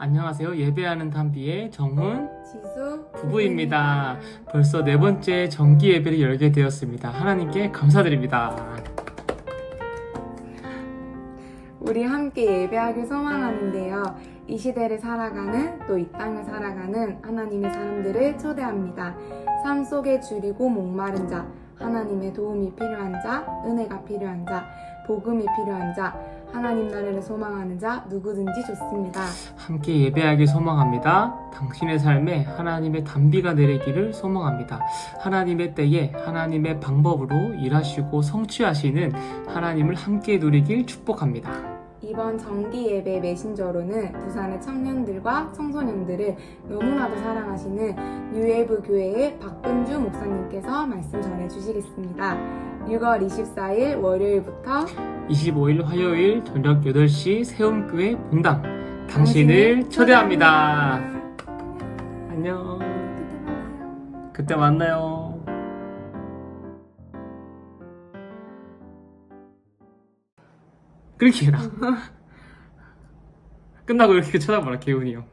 안녕하세요. 예배하는 담비의 정훈 지수 부부입니다. 벌써 네 번째 정기 예배를 열게 되었습니다. 하나님께 감사드립니다. 우리 함께 예배하길 소망하는데요. 이 시대를 살아가는 또 이 땅을 살아가는 하나님의 사람들을 초대합니다. 삶 속에 줄이고 목마른 자, 하나님의 도움이 필요한 자, 은혜가 필요한 자, 복음이 필요한 자, 하나님 나라를 소망하는 자 누구든지 좋습니다. 함께 예배하길 소망합니다. 당신의 삶에 하나님의 담비가 내리기를 소망합니다. 하나님의 때에 하나님의 방법으로 일하시고 성취하시는 하나님을 함께 누리길 축복합니다. 이번 정기 예배 메신저로는 부산의 청년들과 청소년들을 너무나도 사랑하시는 뉴웨이브 교회의 박근주 목사님께서 말씀 전해주시겠습니다. 6월 24일 월요일부터 25일 화요일 저녁 8시 세움교회 본당 당신을 초대합니다. 안녕. 그때 만나요. 그렇게 해라. 끝나고 이렇게 쳐다봐라, 개운이 형.